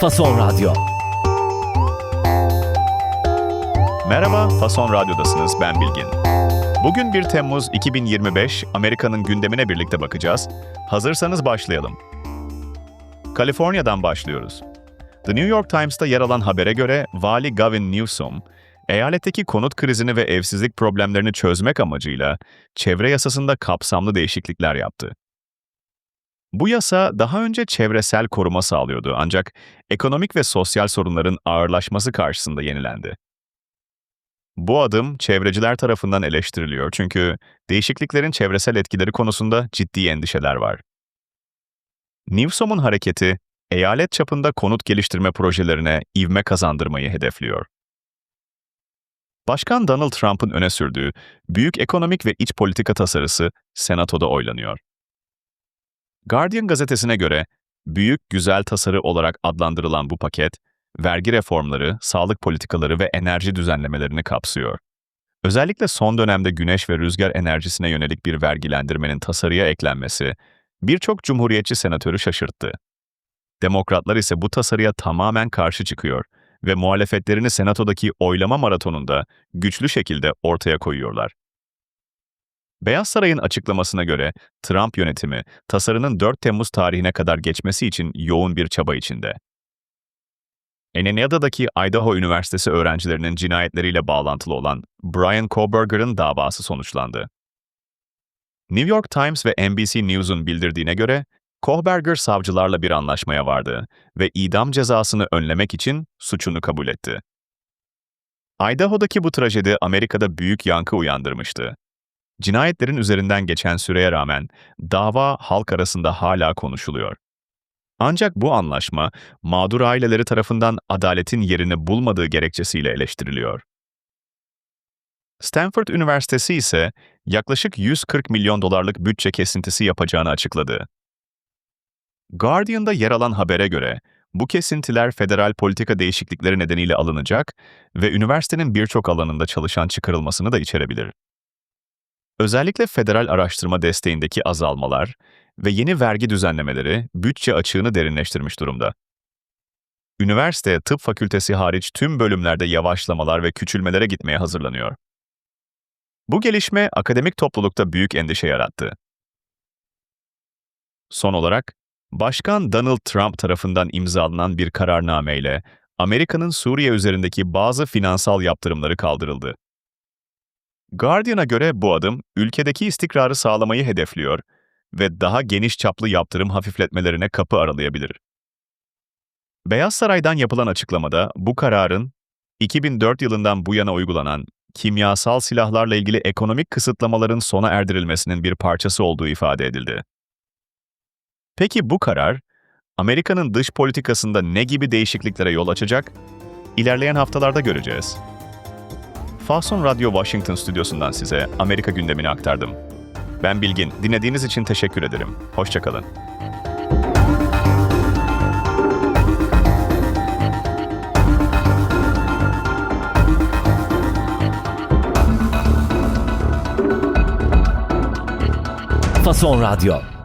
Fason Radyo. Merhaba, Fason Radyo'dasınız. Ben Bilgin. Bugün 1 Temmuz 2025, Amerika'nın gündemine birlikte bakacağız. Hazırsanız başlayalım. Kaliforniya'dan başlıyoruz. The New York Times'ta yer alan habere göre Vali Gavin Newsom, eyaletteki konut krizini ve evsizlik problemlerini çözmek amacıyla çevre yasasında kapsamlı değişiklikler yaptı. Bu yasa daha önce çevresel koruma sağlıyordu ancak ekonomik ve sosyal sorunların ağırlaşması karşısında yenilendi. Bu adım çevreciler tarafından eleştiriliyor çünkü değişikliklerin çevresel etkileri konusunda ciddi endişeler var. Newsom'un hareketi, eyalet çapında konut geliştirme projelerine ivme kazandırmayı hedefliyor. Başkan Donald Trump'ın öne sürdüğü büyük ekonomik ve iç politika tasarısı Senato'da oylanıyor. Guardian gazetesine göre büyük güzel tasarı olarak adlandırılan bu paket, vergi reformları, sağlık politikaları ve enerji düzenlemelerini kapsıyor. Özellikle son dönemde güneş ve rüzgar enerjisine yönelik bir vergilendirmenin tasarıya eklenmesi, birçok cumhuriyetçi senatörü şaşırttı. Demokratlar ise bu tasarıya tamamen karşı çıkıyor ve muhalefetlerini senatodaki oylama maratonunda güçlü şekilde ortaya koyuyorlar. Beyaz Saray'ın açıklamasına göre Trump yönetimi tasarının 4 Temmuz tarihine kadar geçmesi için yoğun bir çaba içinde. Enenada'daki Idaho Üniversitesi öğrencilerinin cinayetleriyle bağlantılı olan Brian Koberger'ın davası sonuçlandı. New York Times ve NBC News'un bildirdiğine göre, Kohberger savcılarla bir anlaşmaya vardı ve idam cezasını önlemek için suçunu kabul etti. Idaho'daki bu trajedi Amerika'da büyük yankı uyandırmıştı. Cinayetlerin üzerinden geçen süreye rağmen dava halk arasında hala konuşuluyor. Ancak bu anlaşma mağdur aileleri tarafından adaletin yerini bulmadığı gerekçesiyle eleştiriliyor. Stanford Üniversitesi ise yaklaşık 140 milyon dolarlık bütçe kesintisi yapacağını açıkladı. Guardian'da yer alan habere göre bu kesintiler federal politika değişiklikleri nedeniyle alınacak ve üniversitenin birçok alanında çalışan çıkarılmasını da içerebilir. Özellikle federal araştırma desteğindeki azalmalar ve yeni vergi düzenlemeleri bütçe açığını derinleştirmiş durumda. Üniversite tıp fakültesi hariç tüm bölümlerde yavaşlamalar ve küçülmelere gitmeye hazırlanıyor. Bu gelişme akademik toplulukta büyük endişe yarattı. Son olarak, Başkan Donald Trump tarafından imzalanan bir kararnameyle Amerika'nın Suriye üzerindeki bazı finansal yaptırımları kaldırıldı. Guardian'a göre bu adım ülkedeki istikrarı sağlamayı hedefliyor ve daha geniş çaplı yaptırım hafifletmelerine kapı aralayabilir. Beyaz Saray'dan yapılan açıklamada bu kararın 2004 yılından bu yana uygulanan kimyasal silahlarla ilgili ekonomik kısıtlamaların sona erdirilmesinin bir parçası olduğu ifade edildi. Peki bu karar, Amerika'nın dış politikasında ne gibi değişikliklere yol açacak? İlerleyen haftalarda göreceğiz. Fason Radyo Washington stüdyosundan size Amerika gündemini aktardım. Ben Bilgin, dinlediğiniz için teşekkür ederim. Hoşçakalın. Fason Radyo.